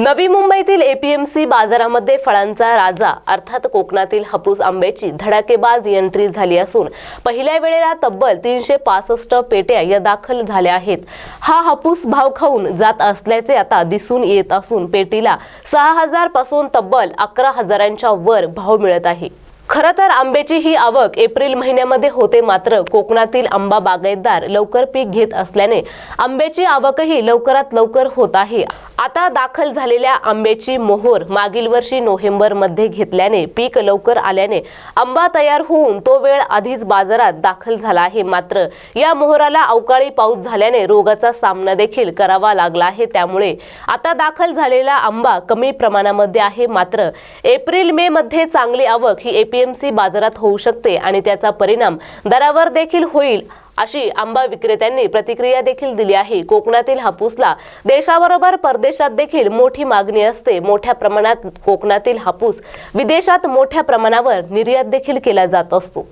नवी मुंबईतील एपीएमसी बाजारामध्ये फळांचा राजा अर्थात कोकणातील हापूस आंब्याची धडाकेबाज एंट्री झाली असून पहिल्या वेळेला तब्बल तीनशे पासष्ट पेट्या या दाखल झाल्या आहेत. हा हापूस भाव खाऊन जात असल्याचे आता दिसून येत असून पेटीला सहा हजारपासून तब्बल अकरा हजारांच्या वर भाव मिळत आहे. खरं तर आंब्याची ही आवक एप्रिल महिन्यामध्ये होते मात्र कोकणातील आंबा बागायतदार लवकर पीक घेत असल्याने आंब्याची आवकही लवकरात लवकर होत आहे. आता दाखल झालेल्या आंब्याची मोहोर मागील वर्षी नोव्हेंबरमध्ये घेतल्याने पीक लवकर आल्याने आंबा तयार होऊन तो वेळ आधीच बाजारात दाखल झाला आहे. मात्र या मोहराला अवकाळी पाऊस झाल्याने रोगाचा सामना देखील करावा लागला आहे. त्यामुळे आता दाखल झालेला आंबा कमी प्रमाणामध्ये आहे. मात्र एप्रिल मे मध्ये चांगली आवक ही एपीएमसी बाजारात होऊ शकते आणि त्याचा परिणाम दरावर देखील होईल अशी आंबा विक्रेत्यांनी प्रतिक्रिया देखील दिली आहे. कोकणातील हापूसला देशाबरोबर परदेशात देखील मोठी मागणी असते. मोठ्या प्रमाणात कोकणातील हापूस विदेशात मोठ्या प्रमाणावर निर्यात देखील केला जात असतो.